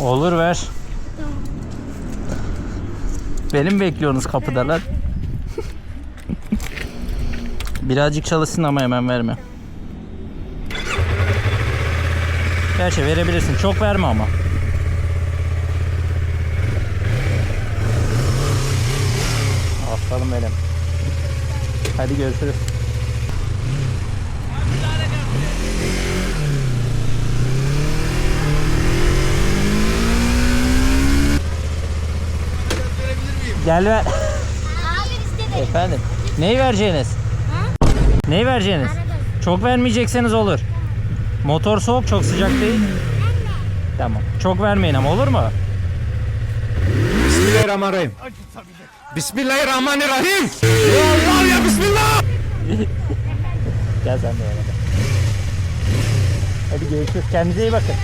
Olur ver. Benim bekliyorsunuz kapıda lan. Birazcık çalışsın ama hemen verme. Gerçi verebilirsin. Çok verme ama. Aslanım benim. Hadi görüşürüz. Gel ver. Hayır istedim. Efendim. Neyi vereceğiniz? Neyi vereceğiniz? Çok vermeyecekseniz olur. Motor soğuk çok sıcak değil. Tamam. Çok vermeyin ama olur mu? Bismillahirrahmanirrahim. Bismillahirrahmanirrahim. Ya Allah ya Bismillah. Gel sen de yanına. Hadi görüşürüz. Kendinize iyi bakın.